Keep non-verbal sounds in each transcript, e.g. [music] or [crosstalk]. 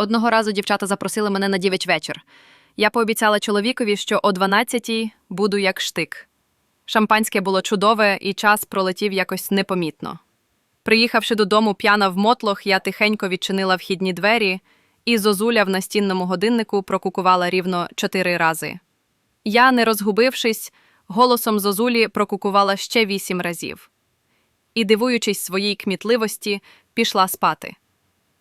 Одного разу дівчата запросили мене на дівич вечір. Я пообіцяла чоловікові, що о 12-й буду як штик. Шампанське було чудове, і час пролетів якось непомітно. Приїхавши додому п'яна в мотлох, я тихенько відчинила вхідні двері, і зозуля в настінному годиннику прокукувала рівно чотири рази. Я, не розгубившись, голосом зозулі прокукувала ще вісім разів. І, дивуючись своїй кмітливості, пішла спати.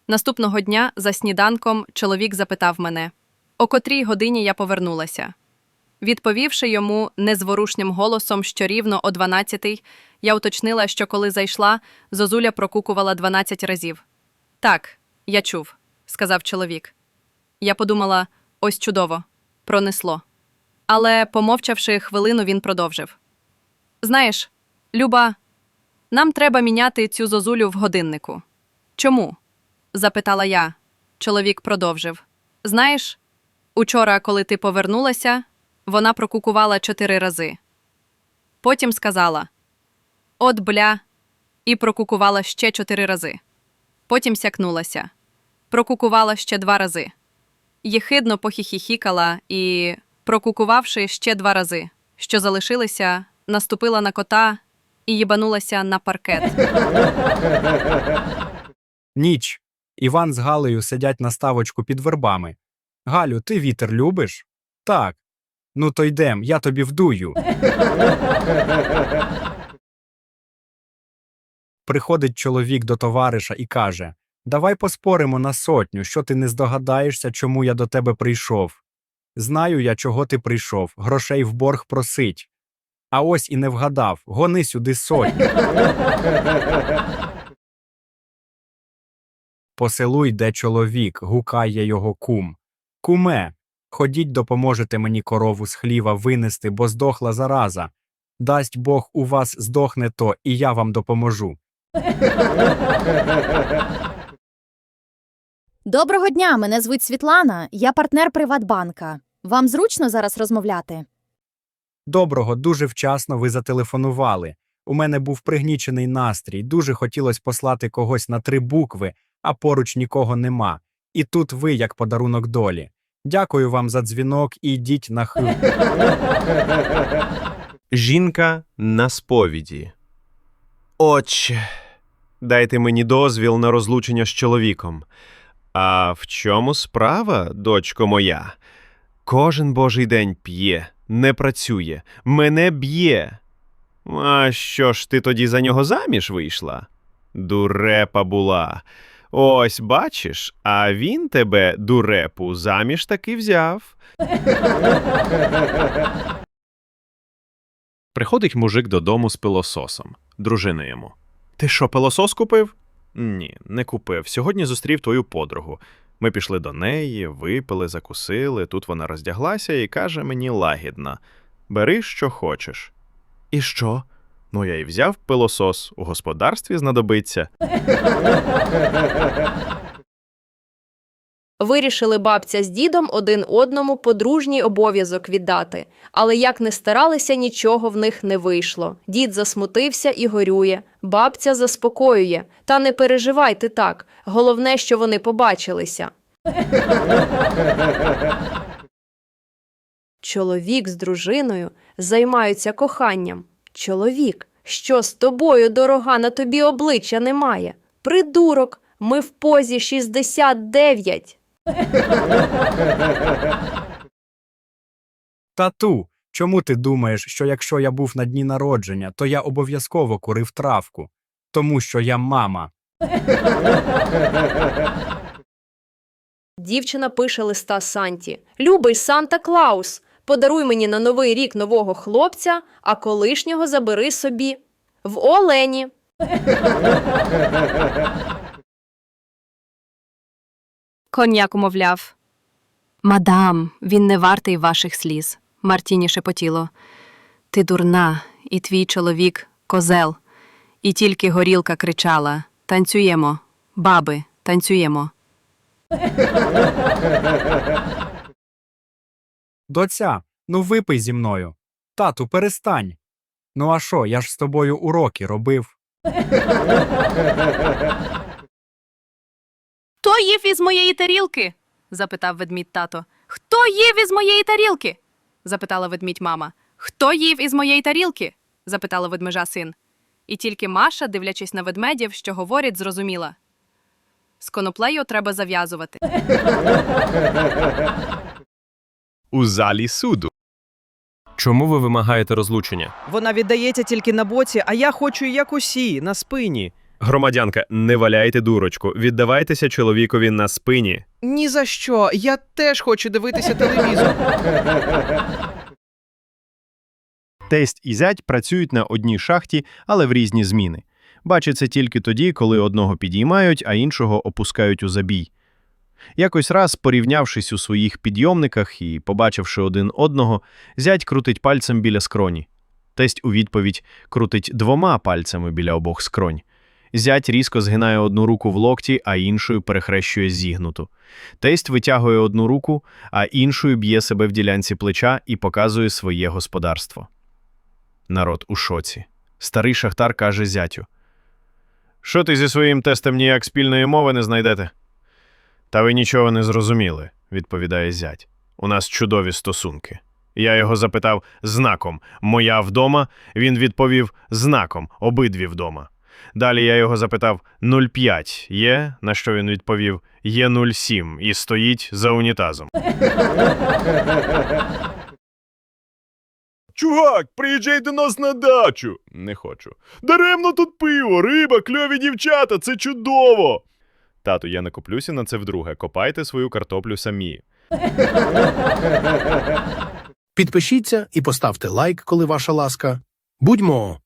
Наступного дня за сніданком чоловік запитав мене, о котрій годині я повернулася. Відповівши йому незворушним голосом, що рівно о 12-й, я уточнила, що коли зайшла, зозуля прокукувала 12 разів. Так, я чув, сказав чоловік. Я подумала, ось чудово, пронесло. Але, помовчавши хвилину, він продовжив: Знаєш, Люба, нам треба міняти цю зозулю в годиннику. Чому? Запитала я. Чоловік продовжив. Знаєш, учора, коли ти повернулася, вона прокукувала чотири рази. Потім сказала: От бля, і прокукувала ще чотири рази. Потім сякнулася. Прокукувала ще два рази. Єхидно похіхіхікала і, прокукувавши ще два рази, що залишилися, наступила на кота і їбанулася на паркет. Ніч. Іван з Галею сидять на ставочку під вербами. Галю, ти вітер любиш? Так. Ну то йдем, я тобі вдую. Приходить чоловік до товариша і каже: Давай поспоримо на сотню, що ти не здогадаєшся, чому я до тебе прийшов. Знаю я, чого ти прийшов, грошей в борг просить. А ось і не вгадав, гони сюди сотню. По селу йде чоловік, гукає його кум. Куме, ходіть, допоможете мені корову з хліва винести, бо здохла зараза. Дасть Бог у вас здохне то, і я вам допоможу. Доброго дня, мене звуть Світлана, я партнер Приватбанка. Вам зручно зараз розмовляти? Доброго, дуже вчасно ви зателефонували. У мене був пригнічений настрій, дуже хотілося послати когось на три букви, а поруч нікого нема. І тут ви, як подарунок долі. Дякую вам за дзвінок і йдіть на хил. Жінка на сповіді. Отче, дайте мені дозвіл на розлучення з чоловіком. А в чому справа, дочко моя? Кожен божий день п'є, не працює, мене б'є. А що ж ти тоді за нього заміж вийшла? Дурепа була. Ось бачиш, а він тебе, дурепу, заміж таки взяв. Приходить мужик додому з пилососом. Дружина йому. Ти що, пилосос купив? Ні, не купив. Сьогодні зустрів твою подругу. Ми пішли до неї, випили, закусили. Тут вона роздяглася і каже мені лагідно: Бери, що хочеш. І що? Ну, я й взяв пилосос, у господарстві знадобиться. Вирішили бабця з дідом один одному подружній обов'язок віддати, але як не старалися, нічого в них не вийшло. Дід засмутився і горює. Бабця заспокоює. Та не переживай ти так. Головне, що вони побачилися. Чоловік з дружиною займаються коханням. Чоловік, що з тобою, дорога, на тобі обличчя немає. Придурок, ми в позі 69. Тату, чому ти думаєш, що якщо я був на дні народження, то я обов'язково курив травку? Тому що я мама. Дівчина пише листа Санті. Любий Санта Клаус, подаруй мені на новий рік нового хлопця, а колишнього забери собі. В Олені. Коньяк умовляв. Мадам, він не вартий ваших сліз. Мартіні шепотіло. Ти дурна, і твій чоловік козел. І тільки горілка кричала: Танцюємо, баби, танцюємо. Доця, ну випий зі мною. Тату, перестань. Ну а що, я ж з тобою уроки робив. Хто їв із моєї тарілки? запитав ведмідь тато. Хто їв із моєї тарілки? запитала ведмідь мама. Хто їв із моєї тарілки? запитала ведмежа син. І тільки Маша, дивлячись на ведмедів, що говорять, зрозуміла. З коноплею треба зав'язувати. У залі суду. Чому ви вимагаєте розлучення? Вона віддається тільки на боці, а я хочу як усі, на спині. Громадянка, не валяйте дурочку, віддавайтеся чоловікові на спині. Ні за що. Я теж хочу дивитися телевізор. Тесть і зять працюють на одній шахті, але в різні зміни. Бачиться тільки тоді, коли одного підіймають, а іншого опускають у забій. Якось раз, порівнявшись у своїх підйомниках і побачивши один одного, зять крутить пальцем біля скроні. Тесть у відповідь крутить двома пальцями біля обох скронь. Зять різко згинає одну руку в локті, а іншою перехрещує зігнуту. Тесть витягує одну руку, а іншою б'є себе в ділянці плеча і показує своє господарство. Народ у шоці. Старий шахтар каже зятю. Що ти зі своїм тестом ніяк спільної мови не знайдете? Та ви нічого не зрозуміли, відповідає зять. У нас чудові стосунки. Я його запитав знаком Моя вдома. Він відповів знаком обидві вдома. Далі я його запитав 05 є, на що він відповів є 07 і стоїть за унітазом. [laughs] Чувак, приїжджай до нас на дачу. Не хочу. Даремно тут пиво, риба, кльові дівчата, це чудово. Тату, я не куплюся на це вдруге. Копайте свою картоплю самі. Підпишіться і поставте лайк, коли ваша ласка. Будьмо